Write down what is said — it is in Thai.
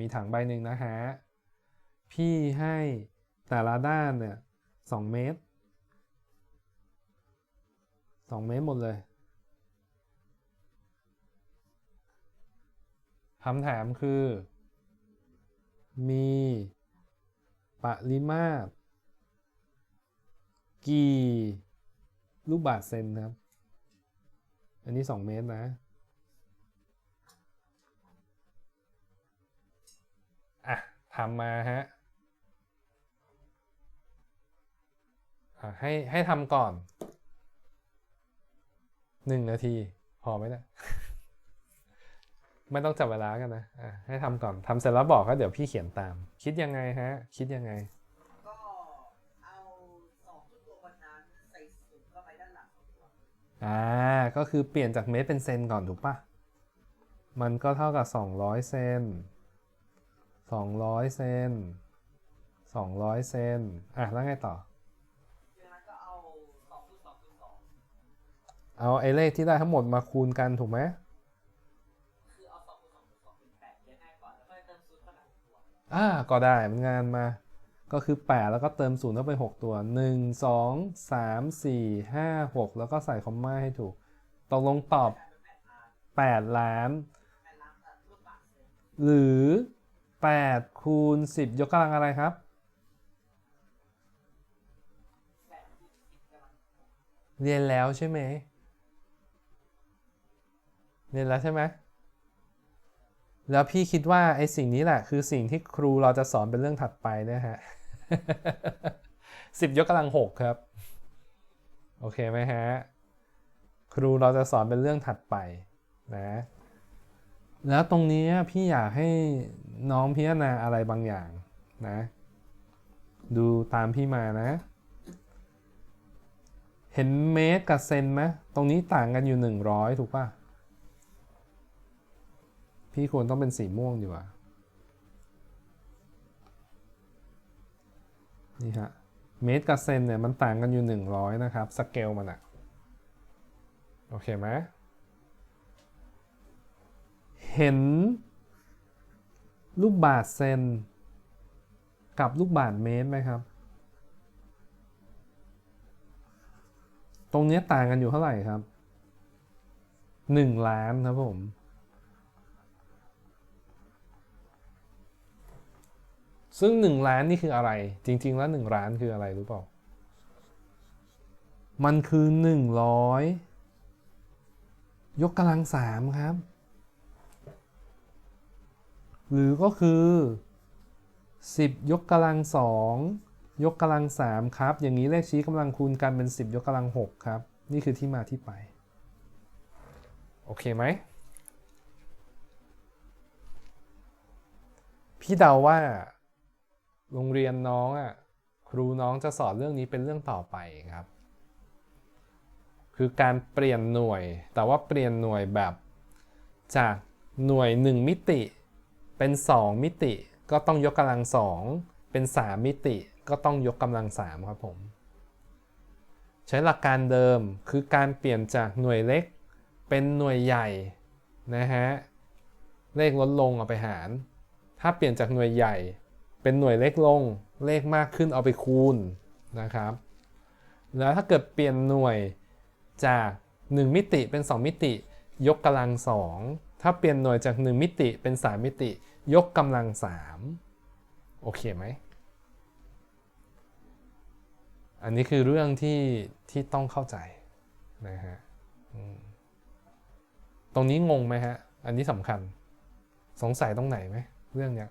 มีถังใบหนึ่งนะฮะ พี่ให้แต่ละด้านเนี่ยสองเมตรสองเมตรหมดเลยคำถามคือ มีปริมาตร กี่ลูกบาศก์เซนครับ อันนี้ 2 เมตรนะ ทำมาฮะอะให้ให้ทำก่อนหนึ่งนาที พอไหมเนะี่ยไม่ต้องจับเวลากันนะอะให้ทำก่อนทำเสร็จแล้วบอกก็เดี๋ยวพี่เขียนตาม คิดยังไงฮะ คิดยังไงก็เอาสองตัวบนนั้นใส่สูงเข้าไปด้านหลังของตัวอ่าก็คือเปลี่ยนจากเมตรเป็นเซนก่อนถูกปะมันก็เท่ากับ 200 เซน 200 เซน 200 เซน อะ แล้วไงต่อจากนั้นก็เอาสองคูณสองคูณสองเอาไอ้เลขที่ได้ทั้งหมดมาคูณกันถูกไหมคือเอาสองคูณสองคูณสองเป็นแปดเรียนง่ายก่อนแล้วก็เติมศูนย์เข้าไปหกตัวอ่า ก็ได้มันงานมา ก็คือ 8 แล้วก็เติม0เข้าไป 6 ตัว 1 2 3 4 5 6 แล้วก็ใส่คอมมาให้ถูกตกลงตอบแปดล้าน หรือ 8คูณ10 ยกกำลังอะไรครับ เรียนแล้วใช่ไหม เรียนแล้วใช่ไหม แล้วพี่คิดว่าไอ้สิ่งนี้แหละ คือสิ่งที่ครูเราจะสอนเป็นเรื่องถัดไปนะฮะสิบยกกำลังหกครับ โอเคไหมฮะ ครูเราจะสอนเป็นเรื่องถัดไปนะ แล้วตรงนี้พี่อยากให้น้องพิจารณาอะไรบางอย่างนะ ดูตามพี่มานะ เห็นเมตรกับเซนไหมตรงนี้ต่างกันอยู่ 100 ถูกป่ะ พี่ควรต้องเป็นสีม่วงดีกว่านี่ฮะเมตรกับเซนเนี่ยมันต่างกันอยู่ 100 นะครับ สเกลมันอะโอเคไหม เห็น ลูกบาศก์เซน กับลูกบาศก์เมตรไหมครับ ตรงนี้ต่างกันอยู่เท่าไหร่ครับ 1 ล้านครับผมซึ่ง 1 ล้านนี่คืออะไร จริง ๆ แล้ว 1 ล้านคืออะไรรู้เปล่า มันคือ 100 ยกกำลังสามครับ หรือก็คือ 10 ยกกำลังสองยกกำลังสามครับ อย่างนี้เลขชี้กำลังคูณกันเป็น 10 ยกกำลังหกครับ นี่คือที่มาที่ไป โอเคไหม พี่เดาว่า โรงเรียนน้องอะครูน้องจะสอนเรื่องนี้เป็นเรื่องต่อไปครับ คือการเปลี่ยนหน่วย แต่ว่าเปลี่ยนหน่วยแบบจากหน่วย 1 มิติ เป็น 2 มิติก็ต้องยกกำลัง2เป็น 3 มิติก็ต้องยกกำลัง3ครับผม ใช้หลักการเดิมคือการเปลี่ยนจากหน่วยเล็กเป็นหน่วยใหญ่นะฮะเลขลดลงเอาไปหาร ถ้าเปลี่ยนจากหน่วยใหญ่เป็นหน่วยเล็กลงเลขมากขึ้นเอาไปคูณนะครับ แล้วถ้าเกิดเปลี่ยนหน่วยจาก 1 มิติเป็น 2 มิติ ยกกำลัง2ถ้าเปลี่ยนหน่วยจาก 1 มิติเป็น 3 มิติ ยกกำลังสามโอเคไหม อันนี้คือเรื่องที่ที่ต้องเข้าใจนะฮะตรงนี้งงไหมฮะ อันนี้สำคัญ สงสัยตรงไหนไหมเรื่องเนี้ย